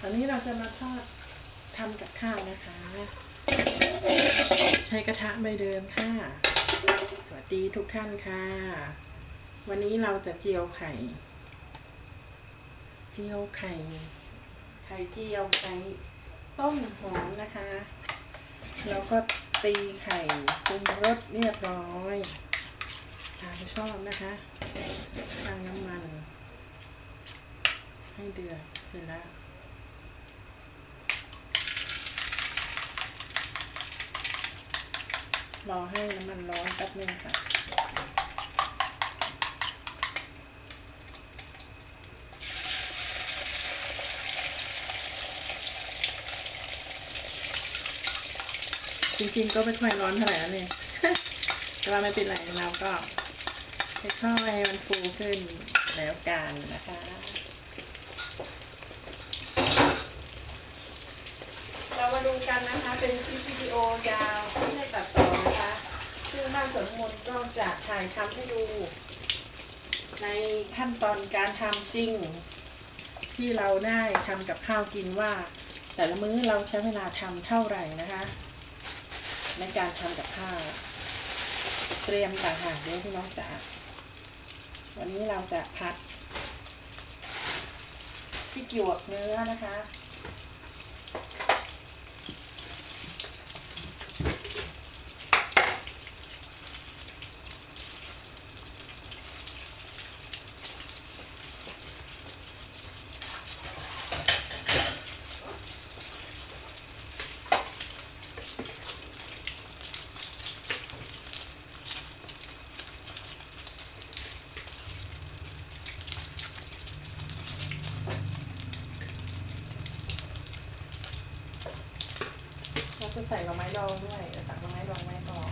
ตอนนี้เราจะมาทอดทำกับข้าวนะคะ ใช้กระทะใบเดิมค่ะ สวัสดีทุกท่านค่ะ วันนี้เราจะเจียวไข่ เจียวไข่ ไข่เจียวไข่ต้มหอมนะคะ แล้วก็ตีไข่ปรุงรสเรียบร้อยตามชอบนะคะตั้งน้ำมัน ให้เดือดเสร็จแล้ว รอให้น้ำมันร้อนแป๊บนึงค่ะ จริงๆก็ไม่ค่อยร้อนเท่าไหร่แล้วเนี่ยแต่ว่าไม่เป็นไรเราก็ค่อยๆให้มันฟูขึ้นแล้วกันนะคะเรามาดูกันนะคะ เป็นคลิปวิดีโอยาวไม่ได้ตัดต่อนะคะ ซึ่ง บ้านสวนมนต์ก็จะถ่ายทำให้ดู ในขั้นตอนการทำจริง ที่เราได้ทำกับข้าวกินว่า แต่ละมื้อเราใช้เวลาทำเท่าไหร่นะคะ ในการทำกับข้าวเตรียมต่างหากเดี๋ยวพี่น้องจ๋าวันนี้เราจะผัดที่หยวกเนื้อนะคะ จะใส่หน่อไม้ดองด้วยเดี๋ยวตักหน่อไม้ดองไว้ก่อน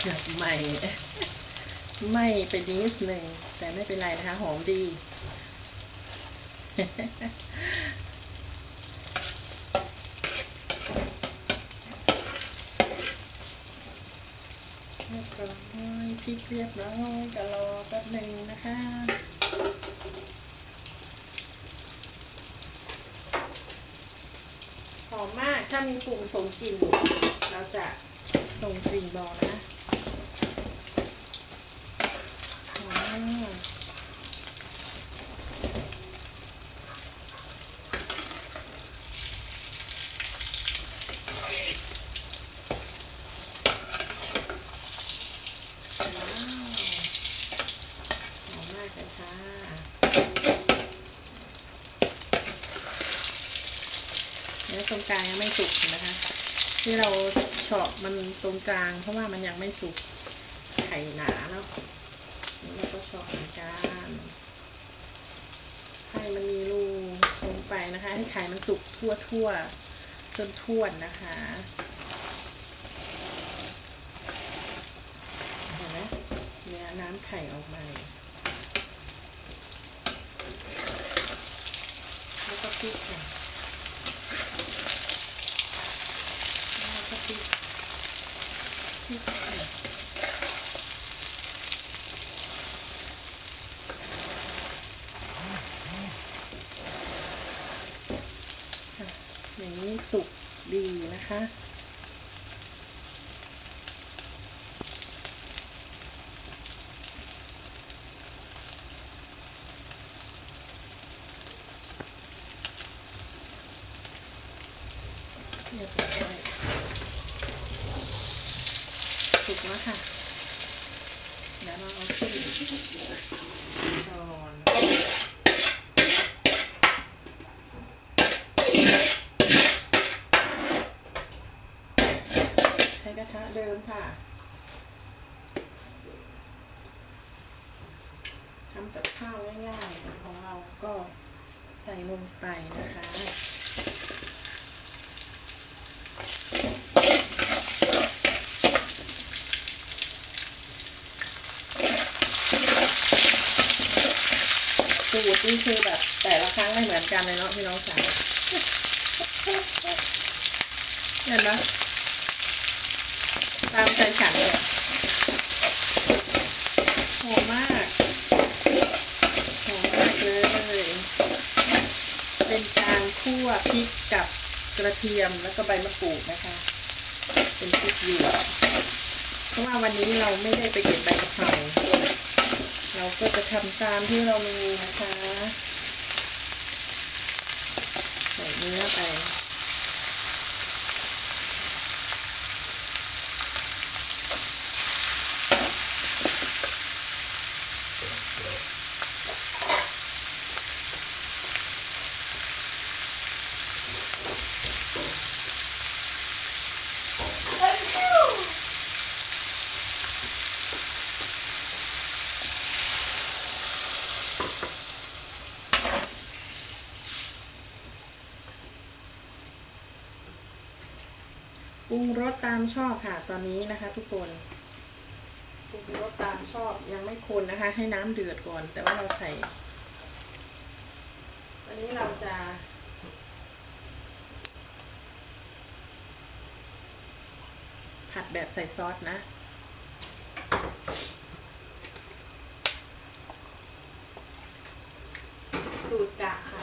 เกือบใหม่ไม่ไปนิดหนึ่งแต่ไม่เป็นไรนะคะ หอมดี เรียบร้อย พริกเรียบร้อยก็รอแป๊บหนึ่งนะคะหอมมากถ้ามีกลุ่มส่งกลิ่นเราจะส่งกลิ่นบอกนะหอมมากว้าวหอมมากเลยค่ะ เนื้อต รงกลางยังไม่สุกนะคะ ที่เราเฉาะมันตรงกลาง เพราะว่ามันยังไม่สุกไข่หนาเนาะนี่เราก็เฉาะเหมือนกันให้มันมีรูลงไปนะคะ ให้ไข่มันสุกทั่วทั่วจนท่วนนะคะเห็นไหมเนี่ยน้ำไข่ออกมาแล้วก็พริกค่ะ แล้วก็พริกพริกค่ะค่ะอย่างนี้สุกดี นะคะ เรียบร้อยสุกแล้วค่ะ เดี๋ยวเราเอาขึ้นก่อนใช้กระทะเดิมค่ะ ทำกับข้าวง่ายๆของเราก็ใส่ลง ไปนะคะสูตรนี่คือแบบแต่ละครั้งไม่เหมือนกันเลยเนาะพี่น้องสาวเห็นไหมตามใจฉันเลยหอมมากหอมมากเลย เป็นการคั่วพริกกับ กระเทียมแล้วก็ใบมะกรูดนะคะ เป็นพริกหยวกเพราะว่าวันนี้เราไม่ได้ไปเก็บใบกะเพราเราก็จะทำตามที่เรามีนะคะ ใส่เนื้อไป รุงรสตามชอบค่ะตอนนี้นะคะ ทุกคนปรุงรสตามชอบยังไม่คนนะคะ ให้น้ำเดือดก่อน แต่ว่าเราใส่วันนี้เราจะผัดแบบใส่ซอสนะ สูตรกะค่ะ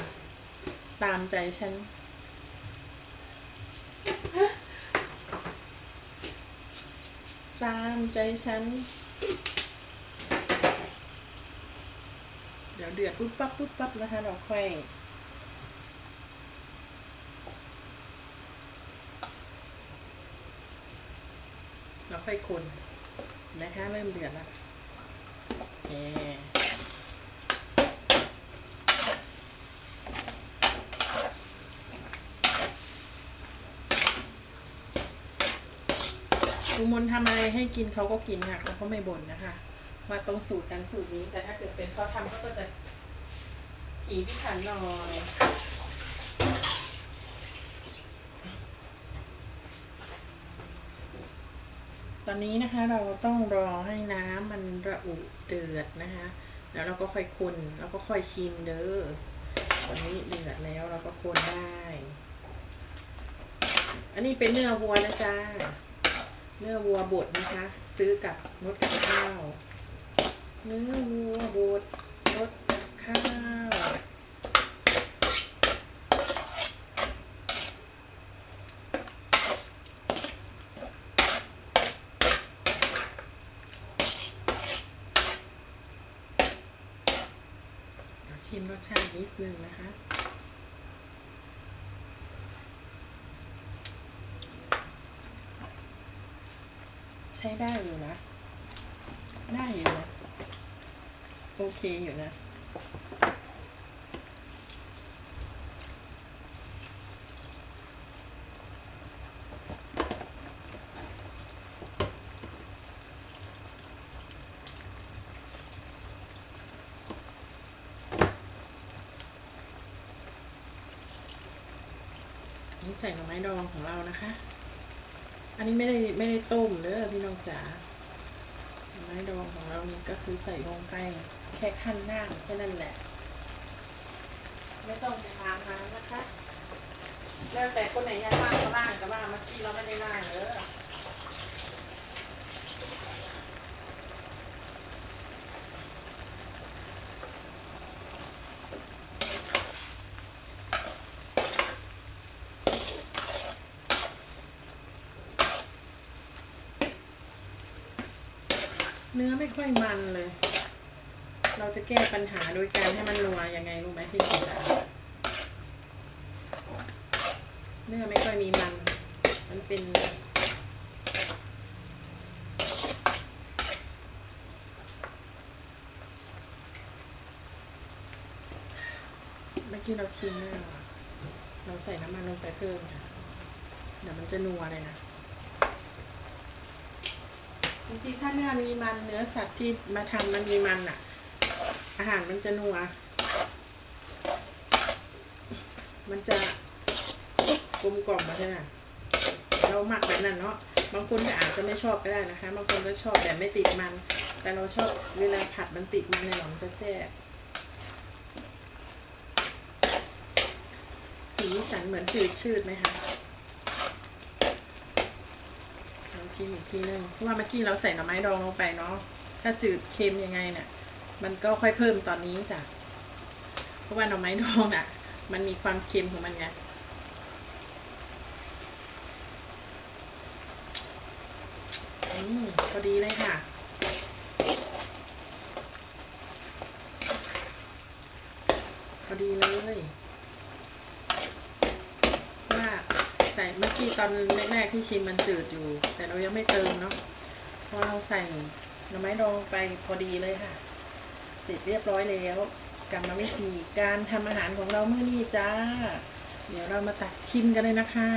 ตามใจฉัน ตามใจฉัน เดี๋ยวเดือดปุ๊บปั๊บปุ๊บปั๊บนะคะเราค่อยเราค่อยคนนะคะเริ่มเดือดแล้ว คลุงมนทำอะไรให้กินเขาก็กินค่ะเขาก็ไม่บ่นนะคะว่าตรงสูตรนั้นสูตรนี้ แต่ถ้าเกิดเป็นเขาทำเขาก็จะอีพิถันหน่อยตอนนี้นะคะเราต้องรอให้น้ำมันระอุเดือดนะคะ แล้วเราก็ค่อยคนแล้วก็ค่อยชิมเด้อตอนนี้เดือดแล้วเราก็คนได้ อันนี้เป็นเนื้อวัวนะจ๊ะ เนื้อวัวบดนะคะ ซื้อกับมดกับข้าว เนื้อวัวบดรสกับข้าวเดี๋ยวชิมรสชาตินิดนึงนะคะ ช้ได้อยู่นะ ได้อยู่นะ โอเคอยู่นะนี่ใส่หน่อไม้ดองของเรานะคะ อันนี้ไม่ได้ไม่ได้ต้มเด้อพี่น้องจ๋าไม้ดองของเรานี่ก็คือใส่ลงไปแค่ขั้นหน้าแค่นั้นแหละ ไม่ต้องไปทานน้ำนะคะ แล้วแต่คนไหนอยากล่างก็ล่างก็ว่าไม่ได้ล่างเด้อ เนื้อไม่ค่อยมันเลย เราจะแก้ปัญหาโดยการให้มันนัวยังไงรู้ไหมพี่จิตาเนื้อไม่ค่อยมีมัน มันเป็นเมื่อกี้เราชิมเนื้อเราใส่น้ำมันลงไปเพิ่มค่ะเดี๋ยวมันจะนัวเลยนะ จริงๆถ้าเนื้อมีมันเนื้อสัตว์ที่มาทำมันมีมันอะอาหารมันจะนัว มันจะกลมกล่อมมาใช่ไหมเราหมักแบบนั้นเนาะบางคนก็อาจจะไม่ชอบก็ได้นะคะ บางคนก็ชอบแบบไม่ติดมัน แต่เราชอบเวลาผัดมันติดมันในหนอมจะแซ่บสีสันเหมือนจืดชืดไหมคะ เรา ชิมอีกทีนึงเพราะว่าเมื่อกี้เราใส่หน่อไม้ดองลงไปเนาะถ้าจืดเค็มยังไงเนี่ย มันก็ค่อยเพิ่มตอนนี้จ้ะเพราะว่าหน่อไม้ดองอะ มันมีความเค็มของมันไงอืมพอดีเลยค่ะพอดีเลยว่า ใส่เมื่อกี้ตอนแรกๆที่ชิมมันจืดอยู่ แต่เรายังไม่เติมเนาะเพราะเราใส่หน่อไม้ดองไปพอดีเลยค่ะ เสร็จเรียบร้อยแล้วกรรมวิธีการทำอาหารของเราเมื่อนี้จ้า เดี๋ยวเรามาตักชิมกันเลยนะคะ